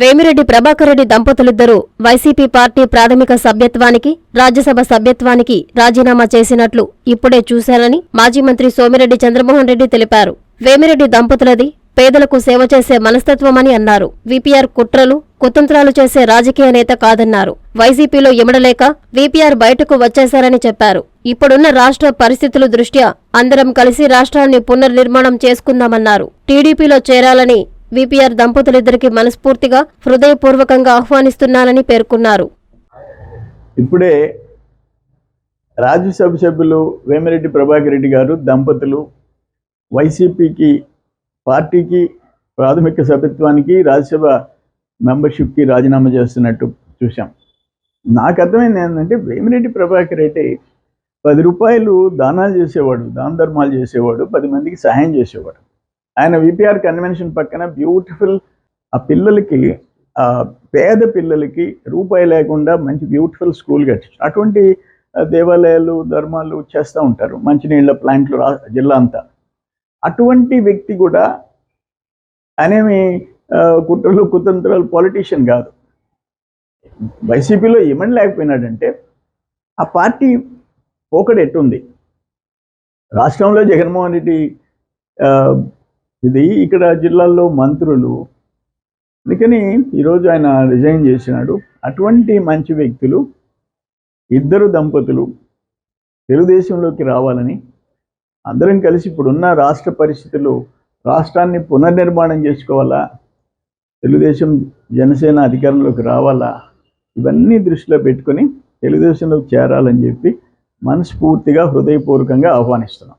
వేమిరెడ్డి ప్రభాకర్ రెడ్డి దంపతులిద్దరూ YCP party ప్రాథమిక సభ్యత్వానికి రాజ్యసభ సభ్యత్వానికి రాజీనామా చేసినట్లు ఇప్పుడే చూశారని మాజీ మంత్రి సోమిరెడ్డి చంద్రమోహన్ రెడ్డి తెలిపారు. వేమిరెడ్డి దంపతులది పేదలకు సేవ చేసే మనస్తత్వమని అన్నారు. విపిఆర్ కుట్రలు కుతంత్రాలు చేసే రాజకీయ నేత కాదన్నారు. వైసీపీలో ఇమడలేక విపిఆర్ బయటకు వచ్చేశారని చెప్పారు. ఇప్పుడున్న రాష్ట్ర పరిస్థితుల దృష్ట్యా అందరం కలిసి రాష్ట్రాన్ని పునర్నిర్మాణం చేసుకుందామన్నారు. టీడీపీలో చేరాలని విపిఆర్ దంపతులిద్దరికి మనస్ఫూర్తిగా హృదయపూర్వకంగా ఆహ్వానిస్తున్నానని పేర్కొన్నారు. ఇప్పుడే రాజ్యసభ సభ్యులు వేమిరెడ్డి ప్రభాకర్ రెడ్డి గారు దంపతులు వైసీపీకి పార్టీకి ప్రాథమిక సభ్యత్వానికి రాజ్యసభ మెంబర్షిప్కి రాజీనామా చేస్తున్నట్టు చూసాం నాకు అర్థమైంది ఏంటంటే వేమిరెడ్డి ప్రభాకర్ రెడ్డి పది రూపాయలు దానాలు చేసేవాడు దాన ధర్మాలు చేసేవాడు పది మందికి సహాయం చేసేవాడు. ఆయన విపిఆర్ కన్వెన్షన్ పక్కన బ్యూటిఫుల్ ఆ పిల్లలకి ఆ పేద పిల్లలకి రూపాయి లేకుండా మంచి బ్యూటిఫుల్ స్కూల్ కట్టించారు అటువంటి దేవాలయాలు ధర్మాలు చేస్తూ ఉంటారు. మంచినీళ్ళ ప్లాంట్లు రా జిల్లా అంతా. అటువంటి వ్యక్తి కూడా అనేమి కుట్రలు కుతంత్రాలు పాలిటీషియన్ కాదు. వైసీపీలో ఏమని లేకపోయినాడంటే ఆ పార్టీ పోకడు ఎట్టుంది రాష్ట్రంలో జగన్మోహన్ రెడ్డి ఆ, ఇది ఇక్కడ జిల్లాల్లో మంత్రులు. అందుకని ఈరోజు ఆయన రిజైన్ చేసినాడు. అటువంటి మంచి వ్యక్తులు ఇద్దరు దంపతులు తెలుగుదేశంలోకి రావాలని అందరం కలిసి ఇప్పుడున్న రాష్ట్ర పరిస్థితులు రాష్ట్రాన్ని పునర్నిర్మాణం చేసుకోవాలా తెలుగుదేశం జనసేన అధికారంలోకి రావాలా ఇవన్నీ దృష్టిలో పెట్టుకొని తెలుగుదేశంలోకి చేరాలని చెప్పి మనస్ఫూర్తిగా హృదయపూర్వకంగా ఆహ్వానిస్తున్నాం.